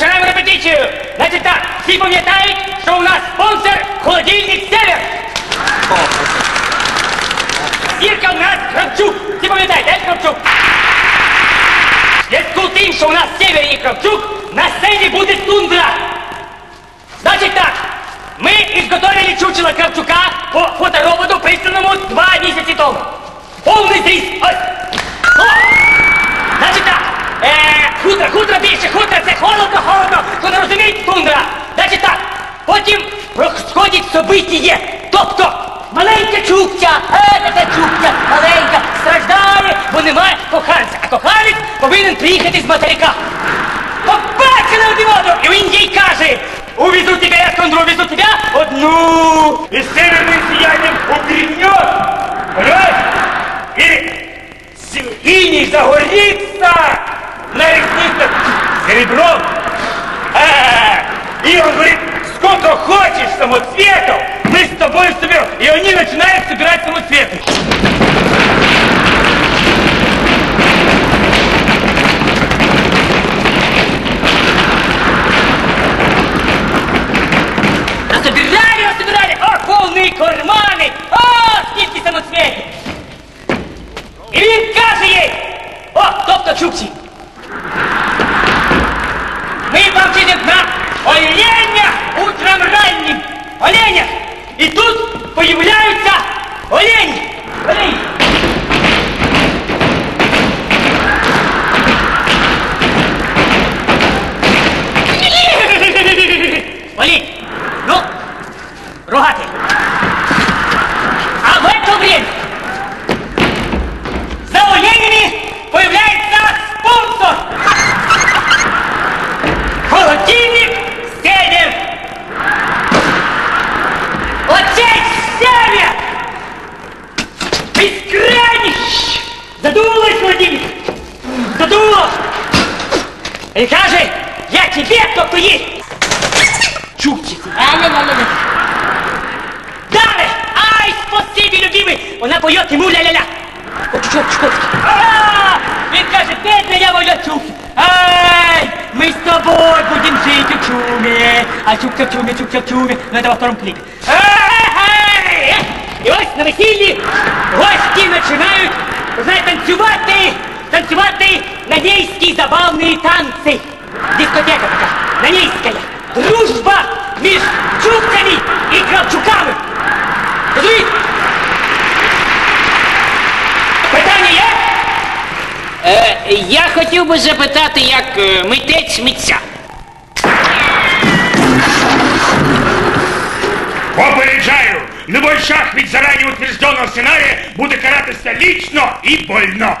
Начинаем репетицию. Значит так, всі пам'ятають, что у нас спонсор холодильник «Север». Зірка у нас Кравчук. Всі пам'ятають, так, Кравчук? Зв'язку тим, что у нас «Север» и Кравчук, на сцене будет тундра. Значит так, мы изготовили чучело Кравчука по фотороботу, присланому два місяці тому. Повний зріст. Значит так, е, хутро, хутро. Є. Тобто, маленька чукча, е, чукча, маленька, страждає, бо немає коханця. А коханець повинен приїхати з материка. Побачили один одного, і він їй каже, увезу тебе, я скондру, увезу тебе одну. И с северным сиянием укрепнет, понимаешь? И с- загорится на ресницах серебром. А, И он говорит, сколько хочешь самоцветов, мы с тобой соберем. И они начинают собирать самоцветы. Насобирали, насобирали, о, повні кармани, о, скільки самоцветів. І він каже їй, о, тобто Чукчі, ми вам підемо на оленя утром раннім, оленя. І тут появляются олени. Олени. Олень, ну, рогатый. И каже, я тебе, тобто їй, Чукчиці. Ля-ля-ля-ля. Дали! Ай, спасибі, любимий! Вона поет йому ля-ля-ля. Чуковський. А! Він каже, Петя, я воля чук. Ай, мы с тобой будем жить в чуме. А чуме, чукча в чуме. Ну, это во втором клипе. Ай! І ось на весіллі гості починають, знаєте, танцювати, танцювати нанейські забавні я хотів би запитати, як е, митець митця. Попереджаю, любой шаг від зарані утвержденного сценарія буде каратися лічно і больно.